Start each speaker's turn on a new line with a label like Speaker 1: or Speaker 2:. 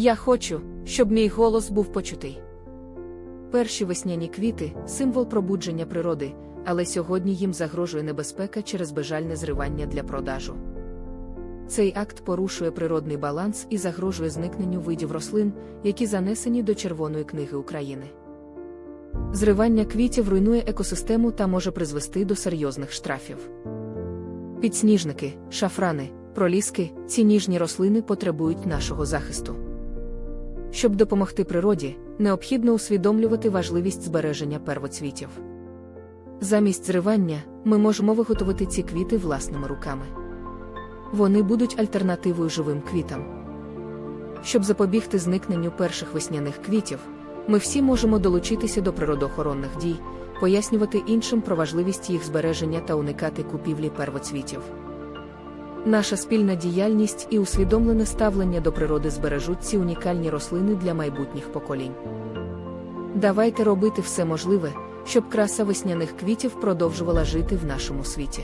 Speaker 1: Я хочу, щоб мій голос був почутий. Перші весняні квіти символ пробудження природи, але сьогодні їм загрожує небезпека через безжальне зривання для продажу. Цей акт порушує природний баланс і загрожує зникненню видів рослин, які занесені до Червоної книги України. Зривання квітів руйнує екосистему та може призвести до серйозних штрафів. Підсніжники, шафрани, проліски, ці ніжні рослини потребують нашого захисту. Щоб допомогти природі, необхідно усвідомлювати важливість збереження первоцвітів. Замість зривання ми можемо виготовити ці квіти власними руками. Вони будуть альтернативою живим квітам. Щоб запобігти зникненню перших весняних квітів, ми всі можемо долучитися до природоохоронних дій, пояснювати іншим про важливість їх збереження та уникати купівлі первоцвітів. Наша спільна діяльність і усвідомлене ставлення до природи збережуть ці унікальні рослини для майбутніх поколінь. Давайте робити все можливе, щоб краса весняних квітів продовжувала жити в нашому світі.